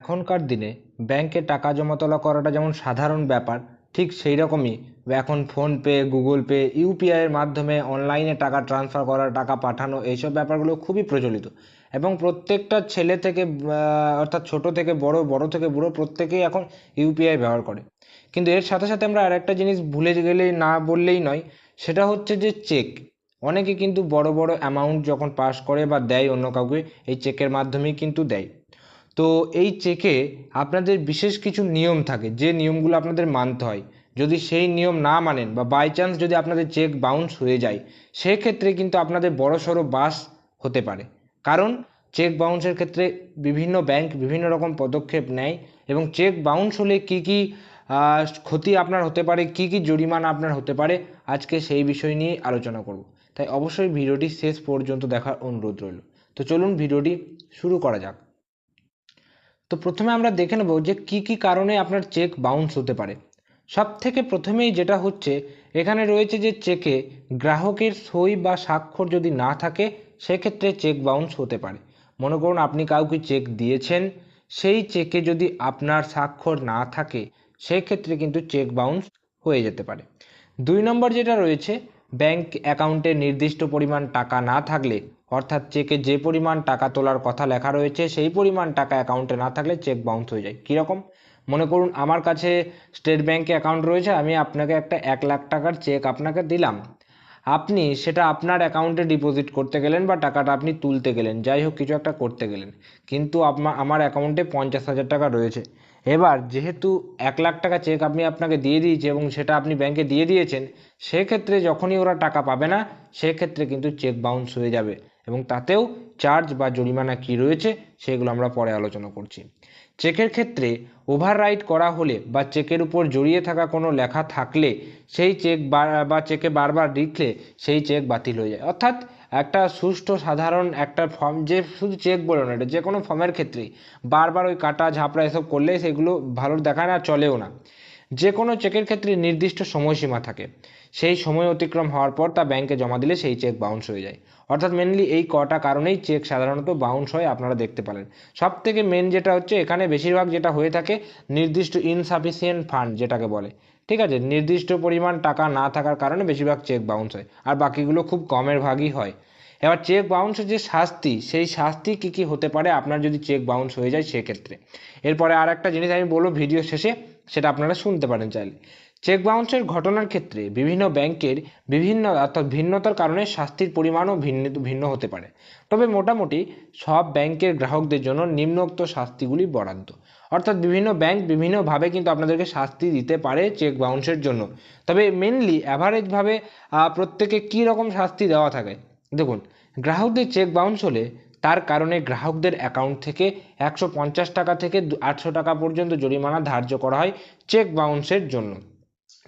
এখনকার দিনে ব্যাংকে টাকা জমা তোলা করাটা যেমন সাধারণ ব্যাপার, ঠিক সেই রকমই এখন ফোনপে, গুগল পে ইউপিআইয়ের মাধ্যমে অনলাইনে টাকা ট্রান্সফার করা টাকা পাঠানো, এইসব ব্যাপারগুলো খুবই প্রচলিত। এবং প্রত্যেকটা ছেলে থেকে অর্থাৎ ছোট থেকে বড় বড় থেকে বুড়ো প্রত্যেকেই এখন ইউপিআই ব্যবহার করে। কিন্তু এর সাথে সাথে আমরা আরেকটা জিনিস ভুলে গেলেই, না বললেই নয়, সেটা হচ্ছে যে চেক। অনেকে কিন্তু বড় বড় অ্যামাউন্ট যখন পাস করে বা দেয় অন্য কাউকে, এই চেকের মাধ্যমেই কিন্তু দেয়। তো এই চেকে আপনাদের বিশেষ কিছু নিয়ম থাকে, যে নিয়মগুলো আপনাদের মানতে হয়। যদি সেই নিয়ম না মানেন বা বাই চান্স যদি আপনাদের চেক বাউন্স হয়ে যায়, সেক্ষেত্রে কিন্তু আপনাদের বড়সড় বাস হতে পারে। কারণ চেক বাউন্সের ক্ষেত্রে বিভিন্ন ব্যাংক বিভিন্ন রকম পদক্ষেপ নেয় এবং চেক বাউন্স হলে কী কী ক্ষতি আপনার হতে পারে, কী কী জরিমানা আপনার হতে পারে, আজকে সেই বিষয় নিয়ে আলোচনা করব। তাই অবশ্যই ভিডিওটি শেষ পর্যন্ত দেখার অনুরোধ রইল। তো চলুন ভিডিওটি শুরু করা যাক। তো প্রথমে আমরা দেখে নেব যে কি কি কারণে আপনার চেক বাউন্স হতে পারে। সব থেকে প্রথমেই যেটা হচ্ছে, এখানে রয়েছে যে চেকে গ্রাহকের সই বা স্বাক্ষর যদি না থাকে, সেক্ষেত্রে চেক বাউন্স হতে পারে। মনে করুন আপনি কাউকে চেক দিয়েছেন, সেই চেকে যদি আপনার স্বাক্ষর না থাকে, সেক্ষেত্রে কিন্তু চেক বাউন্স হয়ে যেতে পারে। দুই নম্বর যেটা রয়েছে, ব্যাংক অ্যাকাউন্টে নির্দিষ্ট পরিমাণ টাকা না থাকলে অর্থাৎ চেকে যে পরিমাণ টাকা তোলার কথা লেখা রয়েছে, সেই পরিমাণ টাকা অ্যাকাউন্টে না থাকলে চেক বাউন্স হয়ে যায়। কীরকম? মনে করুন, আমার কাছে স্টেট ব্যাংকে অ্যাকাউন্ট রয়েছে, আমি আপনাকে একটা এক লাখ টাকার চেক আপনাকে দিলাম। আপনি সেটা আপনার অ্যাকাউন্টে ডিপোজিট করতে গেলেন বা টাকাটা আপনি তুলতে গেলেন, যাই হোক, কিছু একটা করতে গেলেন। কিন্তু আমার আমার অ্যাকাউন্টে পঞ্চাশ হাজার টাকা রয়েছে। এবার যেহেতু এক লাখ টাকা চেক আপনি আপনাকে দিয়ে দিয়েছে এবং সেটা আপনি ব্যাংকে দিয়ে দিয়েছেন, সেক্ষেত্রে যখনই ওরা টাকা পাবে না, সেক্ষেত্রে কিন্তু চেক বাউন্স হয়ে যাবে। এবং তাতেও চার্জ বা জরিমানা কী রয়েছে সেগুলো আমরা পরে আলোচনা করছি। চেকের ক্ষেত্রে ওভাররাইট করা হলে বা চেকের উপর জড়িয়ে থাকা কোনো লেখা থাকলে সেই চেক বা চেকে বারবার লিখলে সেই চেক বাতিল হয়ে যায়। অর্থাৎ একটা সুষ্ঠু, সাধারণ একটা ফর্ম যে শুধু চেক বলে না, এটা যে কোনো ফর্মের ক্ষেত্রেই বারবার ওই কাটা ঝাপড়া এসব করলে সেগুলো ভালো দেখায় না, চলেও না। যে কোনো চেকের ক্ষেত্রে নির্দিষ্ট সময়সীমা থাকে। সেই সময় অতিক্রম হওয়ার পর তা ব্যাংকে জমা দিলে সেই চেক বাউন্স হয়ে যায়। অর্থাৎ মেনলি এই কটা কারণেই চেক সাধারণত বাউন্স হয়, আপনারা দেখতে পারেন। সব থেকে মেন যেটা হচ্ছে, এখানে বেশিরভাগ যেটা হয়ে থাকে, নির্দিষ্ট ইনসাফিসিয়েন্ট ফান্ড যেটাকে বলে। ঠিক আছে? নির্দিষ্ট পরিমাণ টাকা না থাকার কারণে বেশিরভাগ চেক বাউন্স হয়, আর বাকিগুলো খুব কমের ভাগই হয়। এবার চেক বাউন্সের যে শাস্তি, সেই শাস্তি কী কী হতে পারে? আপনার যদি চেক বাউন্স হয়ে যায়, সেক্ষেত্রে। এরপরে আর একটা জিনিস আমি বলব ভিডিও শেষে। সেটা আপনারা শুনতে পারেন চাইলে। চেক বাউন্সের ঘটনার ক্ষেত্রে বিভিন্ন ব্যাংকের বিভিন্ন অর্থাৎ ভিন্নতার কারণে শাস্তির পরিমাণও ভিন্ন ভিন্ন হতে পারে। তবে মোটামুটি সব ব্যাংকের গ্রাহকদের জন্য নিম্নোক্ত শাস্তিগুলি বরাদ্দ। অর্থাৎ বিভিন্ন ব্যাংক বিভিন্নভাবে কিন্তু আপনাদেরকে শাস্তি দিতে পারে চেক বাউন্সের জন্য। তবে মেনলি অ্যাভারেজভাবে প্রত্যেকে কী রকম শাস্তি দেওয়া থাকে? দেখুন, গ্রাহকদের চেক বাউন্স হলে তার কারণে গ্রাহকদের অ্যাকাউন্ট থেকে একশো পঞ্চাশ টাকা থেকে আটশো টাকা পর্যন্ত জরিমানা ধার্য করা হয় চেক বাউন্সের জন্য।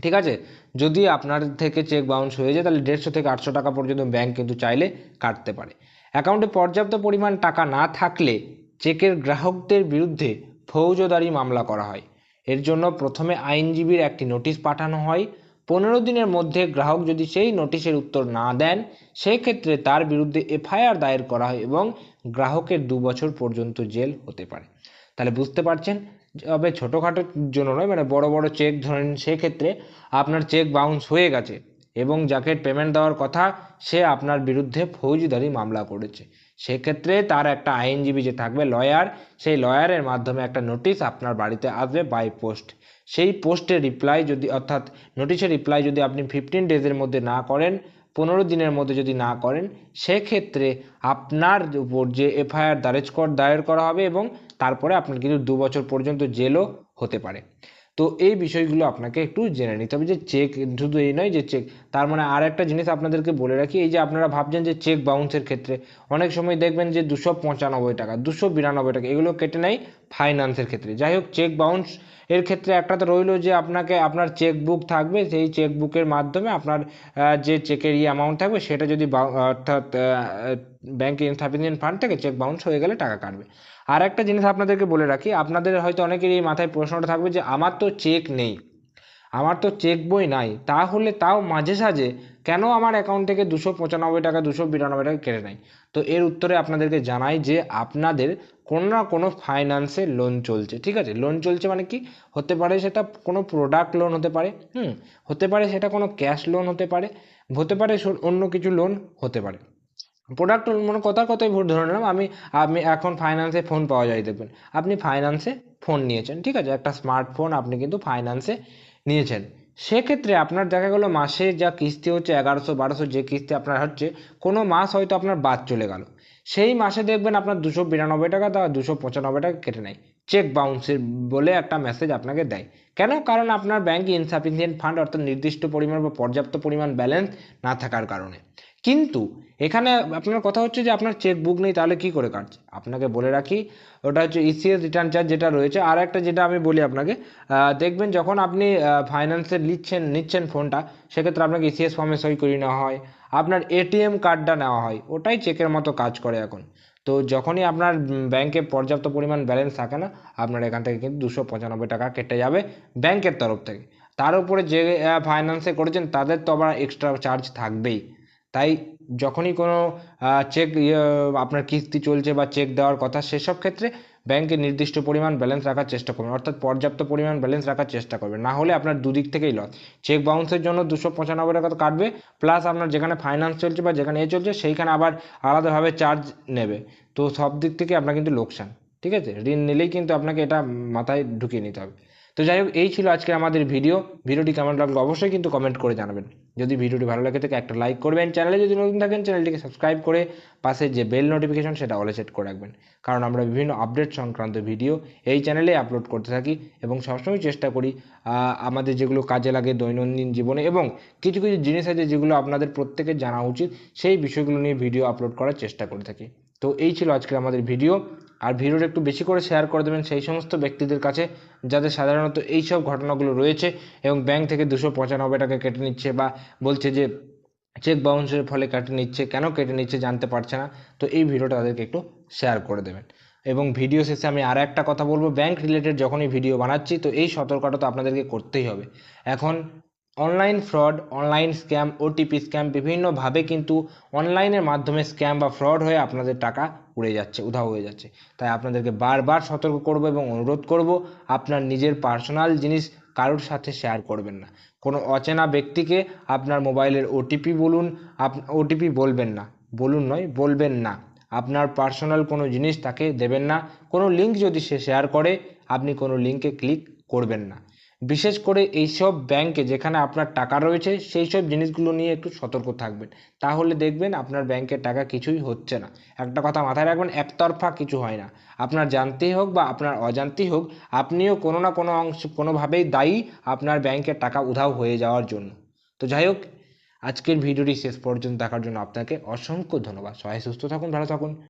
ঠিক আছে? যদি আপনার থেকে চেক বাউন্স হয়ে যায়, তাহলে দেড়শো থেকে আটশো টাকা পর্যন্ত ব্যাংক কিন্তু চাইলে কাটতে পারে। অ্যাকাউন্টে পর্যাপ্ত পরিমাণ টাকা না থাকলে চেকের গ্রাহকদের বিরুদ্ধে ফৌজদারি মামলা করা হয়। এর জন্য প্রথমে আইনজীবীর একটি নোটিশ পাঠানো হয়। পনেরো দিনের মধ্যে গ্রাহক যদি সেই নোটিশের উত্তর না দেন, সেক্ষেত্রে তার বিরুদ্ধে এফআইআর দায়ের করা হয় এবং গ্রাহকের দু বছর পর্যন্ত জেল হতে পারে। তাহলে বুঝতে পারছেন? তবে ছোটোখাটোর জন্য নয় মানে বড় বড় চেক ধরেন, সেক্ষেত্রে আপনার চেক বাউন্স হয়ে গেছে এবং যাকে পেমেন্ট দেওয়ার কথা, সে আপনার বিরুদ্ধে ফৌজদারি মামলা করেছে। সেক্ষেত্রে তার একটা আইনজীবী যে থাকবে লয়ার সেই লয়ারের মাধ্যমে একটা নোটিশ আপনার বাড়িতে আসবে বাই পোস্ট সেই পোস্টের রিপ্লাই যদি, অর্থাৎ নোটিশের রিপ্লাই যদি আপনি ফিফটিন ডেজের মধ্যে না করেন, পনেরো দিনের মধ্যে যদি না করেন, সেক্ষেত্রে আপনার উপর যে এফআইআর দায়ের কর দায়ের করা হবে এবং তারপরে আপনার কিন্তু দু বছর পর্যন্ত জেলও হতে পারে। তো এই বিষয়গুলো আপনাকে একটু জেনে নিতে হবে যে চেক শুধু এই নয় যে চেক তার মানে আর একটা জিনিস আপনাদেরকে বলে রাখি, এই যে আপনারা ভাবছেন যে চেক বাউন্সের ক্ষেত্রে, অনেক সময় দেখবেন যে দুশো পঁচানব্বই টাকা, দুশো বিরানব্বই টাকা, এগুলো কেটে নেয় ফাইন্যান্সের ক্ষেত্রে। যাই হোক চেক বাউন্স এর ক্ষেত্রে একটা তো রইল যে আপনাকে আপনার চেক বুক থাকবে, সেই চেক বুকের মাধ্যমে আপনার যে চেকের ই অ্যামাউন্ট থাকবে, সেটা যদি অর্থাৎ ব্যাংক ইনসাফিসিয়েন্ট ফান্ড থেকে চেক বাউন্স হয়ে গেলে টাকা কাটবে। আর একটা জিনিস আপনাদেরকে বলে রাখি, আপনাদের হয়তো অনেকেরই এই মাথায় প্রশ্নটা থাকবে যে, আমার তো চেক নেই, আমার তো চেক বই নাই, তাহলে তাও মাঝে সাঝে কেন আমার অ্যাকাউন্ট থেকে দুশো পঁচানব্বই টাকা, দুশো বিরানব্বই টাকা কেটে নেয়? তো এর উত্তরে আপনাদেরকে জানাই যে, আপনাদের কোনো না কোনো ফাইন্যান্সে লোন চলছে, ঠিক আছে? লোন চলছে মানে কি? হতে পারে সেটা কোনো প্রোডাক্ট লোন হতে পারে, হুম? হতে পারে সেটা কোনো ক্যাশ লোন হতে পারে হতে পারে অন্য কিছু লোন হতে পারে। প্রোডাক্ট মানে কথার কথাই ভুল ধরে নিলাম। আমি আমি এখন ফাইন্যান্সে ফোন পাওয়া যায়, দেখবেন। আপনি ফাইন্যান্সে ফোন নিয়েছেন, ঠিক আছে? একটা স্মার্টফোন আপনি কিন্তু ফাইন্যান্সে নিয়েছেন। সেক্ষেত্রে আপনার দেখা গেলো মাসে যা কিস্তি হচ্ছে এগারোশো, বারোশো, যে কিস্তি আপনার হচ্ছে, কোনো মাস হয়তো আপনার বাদ চলে গেল। সেই মাসে দেখবেন আপনার দুশো বিরানব্বই টাকা বা দুশো পঁচানব্বই টাকা কেটে নেয়। চেক বাউন্সের বলে একটা মেসেজ আপনাকে দেয়। কেন? কারণ আপনার ব্যাংকে ইনসাফিসিয়েন্ট ফান্ড অর্থাৎ নির্দিষ্ট পরিমাণ বা পর্যাপ্ত পরিমাণ ব্যালেন্স না থাকার কারণে। কিন্তু এখানে আপনার কথা হচ্ছে যে আপনার চেক বুক নেই, তাহলে কি করে কাটছে? আপনাকে বলে রাখি, ওটা হচ্ছে ইসিএস রিটার্ন চার্জ যেটা রয়েছে। আর একটা যেটা আমি বলি আপনাকে দেখবেন যখন আপনি ফাইন্যান্সে নিচ্ছেন নিচ্ছেন ফোনটা সেক্ষেত্রে আপনাকে ইসিএস ফর্মে সই করিয়ে নেওয়া হয়। আপনার এটিএম কার্ডটা নেওয়া হয়, ওটাই চেকের মতো কাজ করে এখন। তো যখনই আপনার ব্যাংকে পর্যাপ্ত পরিমাণ ব্যালেন্স থাকে না, আপনার এখান থেকে কিন্তু দুশো পঁচানব্বই টাকা কেটে যাবে ব্যাংকের তরফ থেকে। তার উপরে যে ফাইন্যান্সে করেছেন, তাদের তো আবার এক্সট্রা চার্জ থাকবেই। তাই যখনই কোনো চেক আপনার কিস্তি চলছে বা চেক দেওয়ার কথা, সেসব ক্ষেত্রে ব্যাংকে নির্দিষ্ট পরিমাণ ব্যালেন্স রাখার চেষ্টা করবেন। অর্থাৎ পর্যাপ্ত পরিমাণ ব্যালেন্স রাখার চেষ্টা করবেন। না হলে আপনার দুদিক থেকেই লস চেক বাউন্সের জন্য দুশো পঁচানব্বই টাকা কাটবে প্লাস আপনার যেখানে ফাইন্যান্স চলছে বা যেখানে এ চলছে, সেইখানে আবার আলাদাভাবে চার্জ নেবে। তো সব দিক থেকে আপনার কিন্তু লোকসান, ঠিক আছে? ঋণ নিলেই কিন্তু আপনাকে এটা মাথায় ঢুকিয়ে নিতে হবে। তো যাই হোক, এই ছিল আজকে আমাদের ভিডিও ভিডিওটি কেমন লাগল অবশ্যই কিন্তু কমেন্ট করে জানাবেন। যদি ভিডিওটি ভালো লাগে থাকে একটা লাইক করবেন। চ্যানেলে যদি নতুন থাকেন চ্যানেলটিকে সাবস্ক্রাইব করে পাশে যে বেল নোটিফিকেশন সেটা অলে সেট করে রাখবেন। কারণ আমরা বিভিন্ন আপডেট সংক্রান্ত ভিডিও এই চ্যানেলে আপলোড করতে থাকি এবং সবসময় চেষ্টা করি আমাদের যেগুলো কাজে লাগে দৈনন্দিন জীবনে এবং কিছু কিছু জিনিস আছে যেগুলো আপনাদের প্রত্যেকের জানা উচিত, সেই বিষয়গুলো নিয়ে ভিডিও আপলোড করার চেষ্টা করে থাকি। তো এই ছিল আজকে আমাদের ভিডিও আর ভিডিওটা একটু বেশি করে শেয়ার করে দেবেন সেই সমস্ত ব্যক্তিদের কাছে, যাদের সাধারণত এই সব ঘটনাগুলো রয়েছে এবং ব্যাংক থেকে দুশো পঁচানব্বই টাকা কেটে নিচ্ছে বা বলছে যে চেক বাউন্সের ফলে কেটে নিচ্ছে, কেন কেটে নিচ্ছে জানতে পারছে না, তো এই ভিডিওটা তাদেরকে একটু শেয়ার করে দেবেন। এবং ভিডিও শেষে আমি আর একটা কথা বলব ব্যাংক রিলেটেড যখনই ভিডিও বানাচ্ছি, তো এই সতর্কতা তো আপনাদেরকে করতেই হবে। এখন online fraud, online scam OTP scam বিভিন্নভাবে কিন্তু অনলাইনের মাধ্যমে স্ক্যাম বা ফ্রড হয়ে আপনাদের টাকা উড়ে যাচ্ছে, উধাও হয়ে যাচ্ছে। তাই আপনাদেরকে বারবার সতর্ক করব এবং অনুরোধ করব, আপনার নিজের পার্সোনাল জিনিস কারোর সাথে শেয়ার করবেন না। কোনো অচেনা ব্যক্তিকে আপনার মোবাইলের ওটিপি বলুন, আপ ওটিপি বলবেন না। বলুন নয়, বলবেন না। আপনার পার্সোনাল কোনো জিনিস তাকে দেবেন না। কোনো লিঙ্ক যদি সে শেয়ার করে, আপনি কোনো লিঙ্কে ক্লিক করবেন না। বিশেষ করে এইসব ব্যাংকে যেখানে আপনার টাকা রয়েছে সেই সব জিনিসগুলো নিয়ে একটু সতর্ক থাকবেন। তাহলে দেখবেন আপনার ব্যাংকের টাকা কিছুই হচ্ছে না। একটা কথা মাথায় রাখবেন, একতরফা কিছু হয় না। আপনার জানতেই হোক বা আপনার অজান্তেই হোক, আপনিও কোনো না কোনো অংশ, কোনোভাবেই দায়ী আপনার ব্যাংকের টাকা উধাও হয়ে যাওয়ার জন্য। তো যাই হোক, আজকের ভিডিওটি শেষ পর্যন্ত দেখার জন্য আপনাকে অসংখ্য ধন্যবাদ। সবাই সুস্থ থাকুন, ভালো থাকুন।